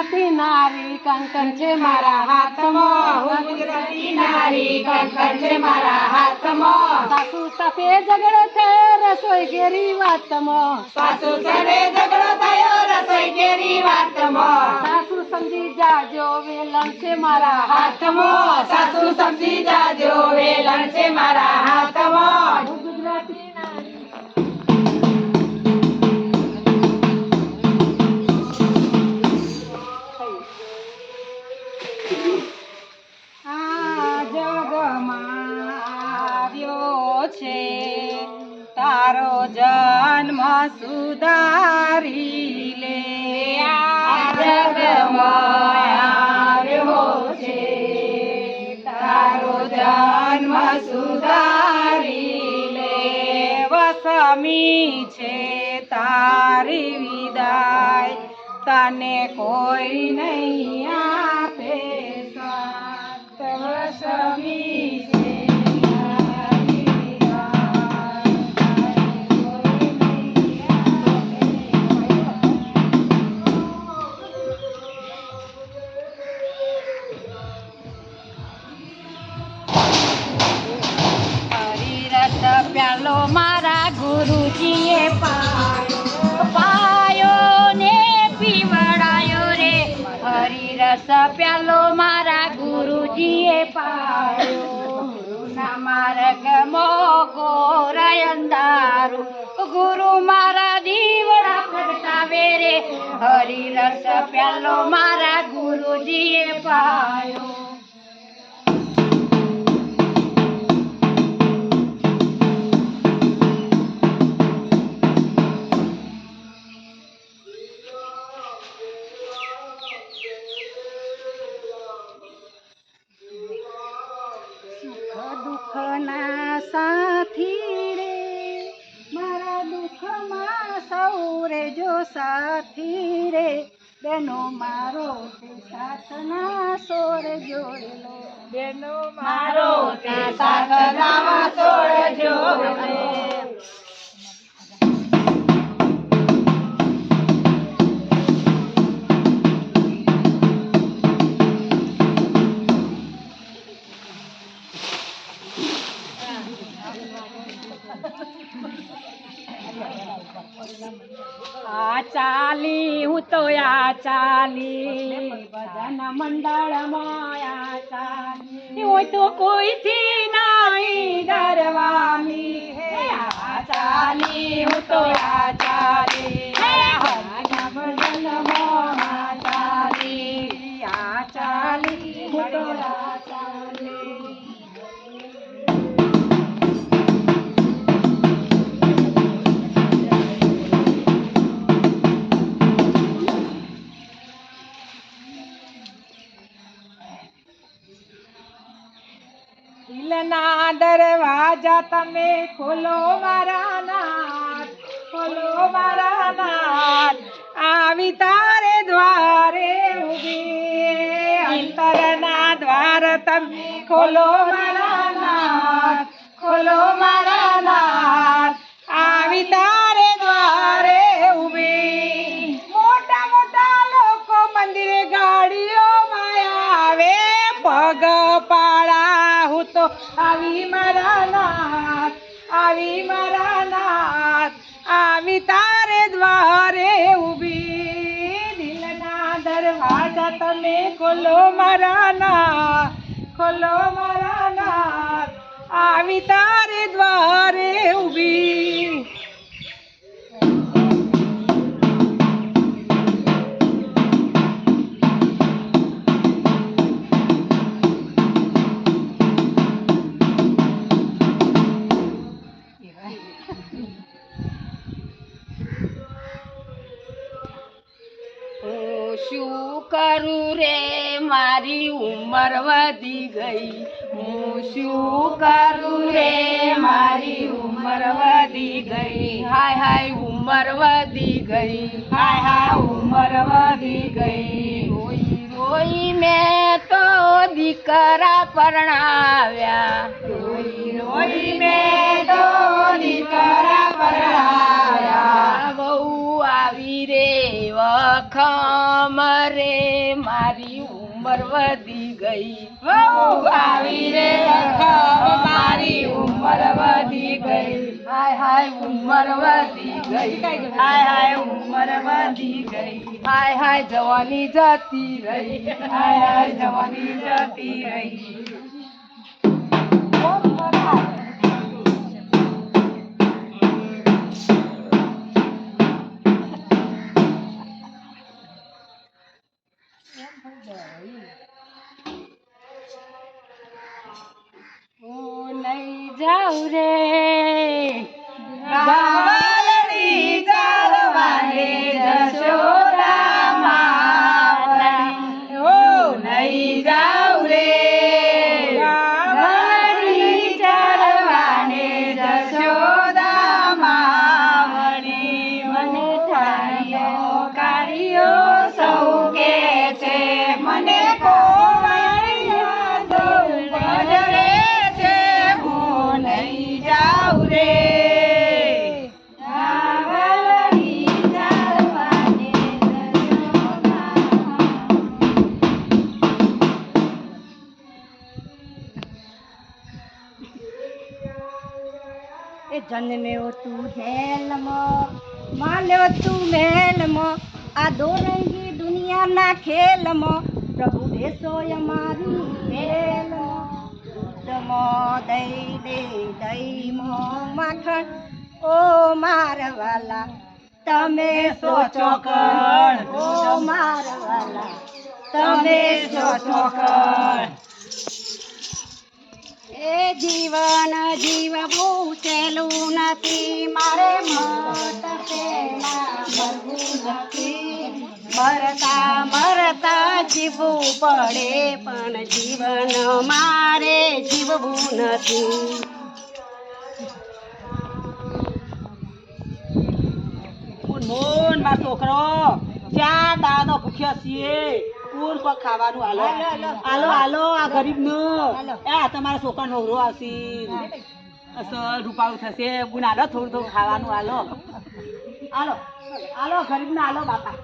ગુજરાતી નારી કંકણ છે મારા હાથમાં હું ગુજરાતી નારી કંકણ છે મારા હાથમાં સાસુ સાથે ઝઘડો થયો રસોઈ ઘેરી વાતમાં સાસુ સાથે ઝઘડો થયો રસોઈ કેરી વાતમાં સાસુ સમજી જાજો વેલણ છે મારા હાથમાં સાસુ સમજી જાજો વેલણ છે મારા હાથમાં આ જગમાં આવ્યો છે તારો જન્મ સુધારી લે. આ જગમાં આવ્યો તારો જન્મ સુધારી લે. વસમી છે તારી વિદાય, તને કોઈ નહીં હરિરસ પ્યાલો મારા ગુરુજીએ પાડ્યો ગુરુના માર્ગ મોગો રયંદારું ગુરુ મારા દીવડા પ્રગટાવે રે. હરિરસ પ્યાલો મારા ગુરુજીએ પાયો દુઃખના સાથી રે મારા દુઃખમાં સૌ રે જો સાથી રે બેનો મારો તે સાથના સોર જોડેલો બેનો મારો તે સોર જો ચાલી હું તો આ ચાલી. ભજન મંડળ માયા ચાલી. હોય તો કોઈથી નહીં ડરવાની? હે આ ચાલી હું તો આ ચાલી. દરવાજા તમે ખોલો મારા નાથ, ખોલો મારા નાથ. આવી તારે દ્વારે ઊભી, અંતરના દ્વાર તમે ખોલો મારા નાથ, ખોલો મારા આવી મારા નાથ, આવી મારા નાથ, આવી તારે દ્વારે ઊભી. દિલના દરવાજા તમે ખોલો મારા નાથ, ખોલો મારા નાથ, આવી તારે દ્વારે ઊભી. કરું રે? મારી ઉંમર વધી ગઈ. હું શું કરું રે? મારી ઉંમર વધી ગઈ. હાય હાય, ઉંમર વધી ગઈ. હાય હાય, ઉંમર વધી ગઈ. રોઈ રોઈ મેં તો દીકરા પરણાવ્યા. રોઈ રોઈ મેં તો દીકરા પરણાવ્યા. બહુ આવી રે ઉંમર વધી ગઈ. આવી રે મારી ઉંમર વધી ગઈ. હાય હાય ઉંમર વધી ગઈ. હાય હાય ઉંમર વધી ગઈ. હાય હાય જવાની જતી રહી. હાય હાય જવાની જતી રહી. રે જન્મ્યો તું હેલમાં માન્યો તું મહેલમાં આ દોરંગી દુનિયાના ખેલમાં, પ્રભુ બેસો અમારી મેલમાં દૂધમાં દઈ દે દહીંમાં માખણ, ઓ મારવાલા, તમે સો ચોકણ ઓ મારવાલા, તમે સો ચોકણ એ જીવન જીવવું સહેલું નથી. મારે નથી. મરતા મરતા જીવવું પડે, પણ જીવન મારે જીવવું નથી. મોન મોન છોકરો. ચાર દાદો ભૂખ્યો છીએ પૂર કોક ખાવાનું. હાલો હાલો હાલો. આ ગરીબ નો આ તમારા છોકરા નવરો આવશે. રૂપાળું થશે. ગુણ હાલો થોડું થોડું ખાવાનું હાલો. હાલો હાલો ગરીબ ને હાલો બાપા.